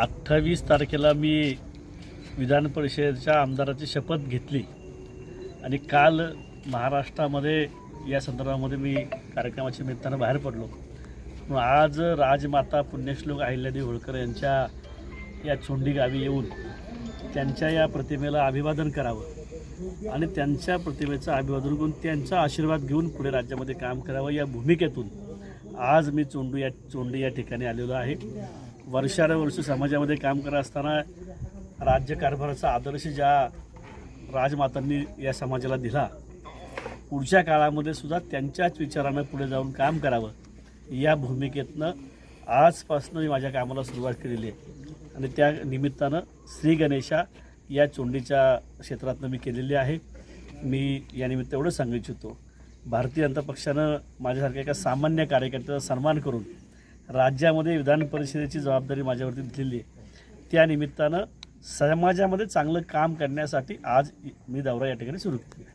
अठ्ठावीस तारखेला मी विधान परिषदेच्या आमदाराची शपथ घेतली. आणि काल महाराष्ट्रामध्ये या संदर्भामध्ये मी कार्यक्रमाच्या निमित्तानं बाहेर पडलो. म्हणून आज राजमाता पुण्यश्लोक अहिल्यादेवी होळकर यांच्या या चोंडी गावी येऊन त्यांच्या या प्रतिमेला अभिवादन करावं आणि त्यांच्या प्रतिमेचं अभिवादन करून त्यांचा आशीर्वाद घेऊन पुढे राज्यामध्ये काम करावं या भूमिकेतून आज मी चोंडू या चोंडी या ठिकाणी आलेलो आहे. वर्षानुवर्ष समाजामध्ये काम करत असताना राज्यकारभाराचा आदर्श ज्या राजमातांनी या समाजाला दिला पुढच्या काळामध्ये सुद्धा त्यांच्याच विचारानं पुढे जाऊन काम करावं या भूमिकेतनं आजपासून मी माझ्या कामाला सुरुवात केलेली आहे. आणि त्या निमित्तानं श्री गणेशा या चोंडीच्या क्षेत्रातनं मी केलेली आहे. मी या निमित्त एवढं सांगू इच्छितो भारतीय जनता पक्षानं माझ्यासारख्या एका सामान्य कार्यकर्त्याचा सन्मान करून राज्यामध्ये विधान परिषदेची जबाबदारी माझ्यावरती दिलेली आहे. त्यानिमित्तानं समाजामध्ये चांगलं काम करण्यासाठी आज मी दौरा या ठिकाणी सुरू केला